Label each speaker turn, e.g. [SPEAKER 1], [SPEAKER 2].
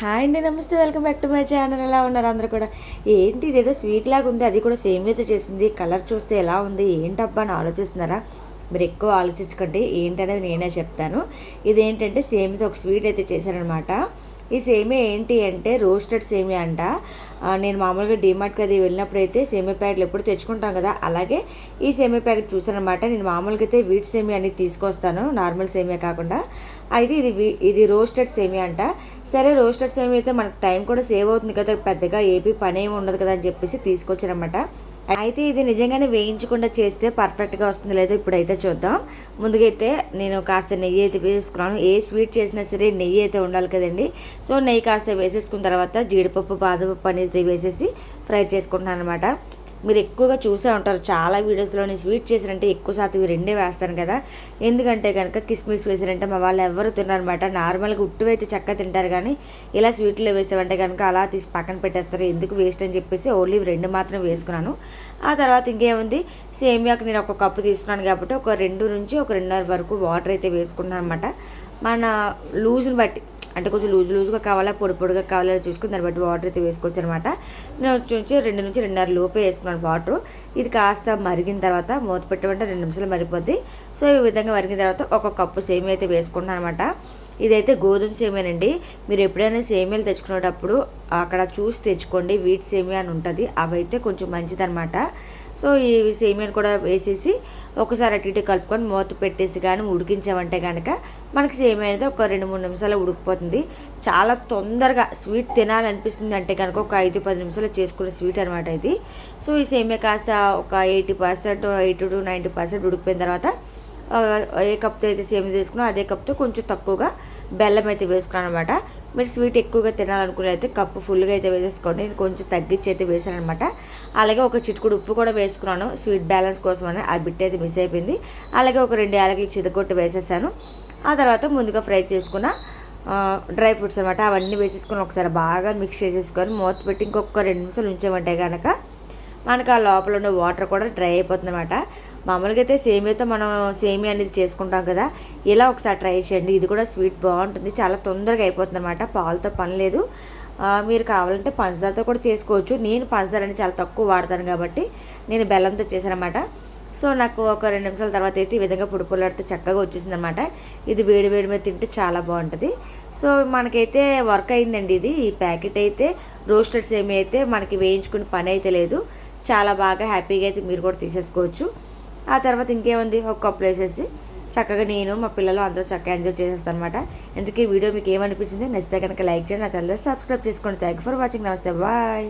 [SPEAKER 1] Hi అండి నమస్తే welcome back to my channel. ఎలా ఉన్నారు అందరూ కూడా? ఏంటి ఇదేదో స్వీట్ లాగా ఉంది అది కూడా సేమియాతో చేసింది. కలర్ చూస్తే ఎలా ఉంది ఏంటబ్బా అని ఆలోచిస్తున్నారా? మీరు ఎక్కువ ఆలోచించకండి ఏంటనేది నేనే చెప్తాను. ఇదేంటంటే సేమియాతో ఒక స్వీట్ అయితే చేశారనమాట. ఈ సేమియా ఏంటి అంటే రోస్టెడ్ సేమియా అంట. నేను మామూలుగా డిమార్ట్కి అది వెళ్ళినప్పుడు అయితే సేమియా ప్యాకెట్లు ఎప్పుడు తెచ్చుకుంటాం కదా. అలాగే ఈ సేమియా ప్యాకెట్ చూసానమాట నేను మామూలుగా అయితే వీట్ సేమియా అనేది తీసుకొస్తాను. నార్మల్ సేమియా కాకుండా. అయితే ఇది ఇది రోస్టెడ్ సేమియా అంట. సరే రోస్టెడ్ సేమియా అయితే మనకు టైం కూడా సేవ్ అవుతుంది కదా. పెద్దగా ఏపీ పని ఏమి ఉండదు కదా అని చెప్పేసి తీసుకొచ్చారనమాట అయితే ఇది నిజంగానే వేయించకుండా చేస్తే పర్ఫెక్ట్గా వస్తుంది లేదో ఇప్పుడైతే చూద్దాం. ముందుగా అయితే నేను కాస్త నెయ్యి అయితే వేసుకున్నాను. ఏ స్వీట్ చేసినా సరే నెయ్యి అయితే ఉండాలి కదండి. సో నెయ్యి కాస్త వేసేసుకున్న తర్వాత జీడిపప్పు బాదపప్పు అనేది వేసేసి ఫ్రై చేసుకుంటున్నాను అనమాట మీరు ఎక్కువగా చూసే ఉంటారు. చాలా వీడియోస్లో నేను స్వీట్ చేసినంటే ఎక్కువ శాతం ఇవి రెండే వేస్తాను కదా. ఎందుకంటే కనుక కిస్మిస్ వేసారంటే మా వాళ్ళు ఎవరు తిన్నారనమాట నార్మల్గా ఉట్టువైతే అయితే చక్కగా తింటారు కానీ ఇలా స్వీట్లో వేసామంటే కనుక అలా తీసి పక్కన పెట్టేస్తారు. ఎందుకు వేస్ట్ అని చెప్పేసి ఓన్లీ రెండు మాత్రం వేసుకున్నాను. ఆ తర్వాత ఇంకేముంది? సేమియాకి నేను ఒక కప్పు తీసుకున్నాను కాబట్టి ఒక రెండు నుంచి ఒక రెండున్నర వరకు వాటర్ అయితే వేసుకున్నాను అనమాట మన లూజ్ని బట్టి అంటే కొంచెం లూజ్ లూజ్గా కావాలా పొడి పొడిగా కావాలా చూసుకుని దాన్ని బట్టి వాటర్ అయితే వేసుకోవచ్చు అనమాట నేను వచ్చి రెండు నుంచి రెండున్నర లోపే వేసుకున్నాను వాటర్ ఇది కాస్త మరిగిన తర్వాత మూత పెట్టమంటే రెండు నిమిషాలు మరిపోద్ది సో ఈ విధంగా మరిగిన తర్వాత ఒక కప్పు సేమియా అయితే వేసుకుంటాను అనమాట ఇదైతే గోధుమ సేమియానండి మీరు ఎప్పుడైనా సేమియాలు తెచ్చుకునేటప్పుడు అక్కడ చూసి తెచ్చుకోండి. వీట్ సేమియా అని ఉంటుంది. అవైతే కొంచెం మంచిదన్నమాట. సో ఈ సేమియాను కూడా వేసేసి ఒకసారి అటు ఇటు కలుపుకొని మూత పెట్టేసి కానీ ఉడికించామంటే కనుక మనకి సేమియా అనేది ఒక రెండు మూడు నిమిషాలు ఉడికిపోతుంది. చాలా తొందరగా స్వీట్ తినాలనిపిస్తుంది అంటే కనుక ఒక ఐదు పది నిమిషాలు చేసుకునే స్వీట్ అనమాట ఇది. సో ఈ సేమియా కాస్త ఒక eighty percent eighty to ninety percent ఉడికిపోయిన తర్వాత ఏ కప్తో అయితే సేమ్ తీసుకున్నా అదే కప్తో కొంచెం తక్కువగా బెల్లం అయితే వేసుకున్నాను అనమాట మీరు స్వీట్ ఎక్కువగా తినాలనుకునే అయితే కప్పు ఫుల్గా అయితే వేసేసుకోండి. నేను కొంచెం తగ్గించి అయితే వేసాను అనమాట అలాగే ఒక చిటుకుడు ఉప్పు కూడా వేసుకున్నాను. స్వీట్ బ్యాలెన్స్ కోసం అని ఆ బిట్ అయితే మిస్ అయిపోయింది. అలాగే ఒక రెండు యాలకులు చితకొట్టి వేసేసాను. ఆ తర్వాత ముందుగా ఫ్రై చేసుకున్న డ్రై ఫ్రూట్స్ అనమాట అవన్నీ వేసేసుకొని ఒకసారి బాగా మిక్స్ చేసేసుకొని మూత పెట్టి ఇంకొక రెండు నిమిషాలు ఉంచామంటే కనుక మనకు ఆ లోపల ఉన్న వాటర్ కూడా డ్రై అయిపోతుంది అనమాట మామూలుగా అయితే సేమియాతో మనం సేమియా అనేది చేసుకుంటాం కదా ఇలా ఒకసారి ట్రై చేయండి. ఇది కూడా స్వీట్ బాగుంటుంది చాలా తొందరగా అయిపోతుంది అనమాట పాలతో పని లేదు. మీరు కావాలంటే పంచదారతో కూడా చేసుకోవచ్చు. నేను పంచదార అనేది చాలా తక్కువ వాడతాను కాబట్టి నేను బెల్లంతో చేశానమాట సో నాకు ఒక రెండు నిమిషాల తర్వాత అయితే ఈ విధంగా పొడి చక్కగా వచ్చేసింది అనమాట ఇది వేడి వేడి మీద తింటే చాలా బాగుంటుంది. సో మనకైతే వర్క్ అయిందండి ఇది. ఈ ప్యాకెట్ అయితే రోస్టెడ్ సేమియా అయితే మనకి వేయించుకునే పని అయితే లేదు. చాలా బాగా హ్యాపీగా అయితే మీరు కూడా తీసేసుకోవచ్చు. ఆ తర్వాత ఇంకేముంది? ఒక కప్పులు వేసేసి చక్కగా నేను మా పిల్లలు అందరూ చక్కగా ఎంజాయ్ చేసేస్తాను అనమాట ఎందుకు ఈ వీడియో మీకు ఏమనిపించింది? నచ్చితే కనుక లైక్ చేయండి. నా ఛానల్ సబ్స్క్రైబ్ చేసుకోండి. థ్యాంక్ ఫర్ వాచింగ్ నమస్తే. బాయ్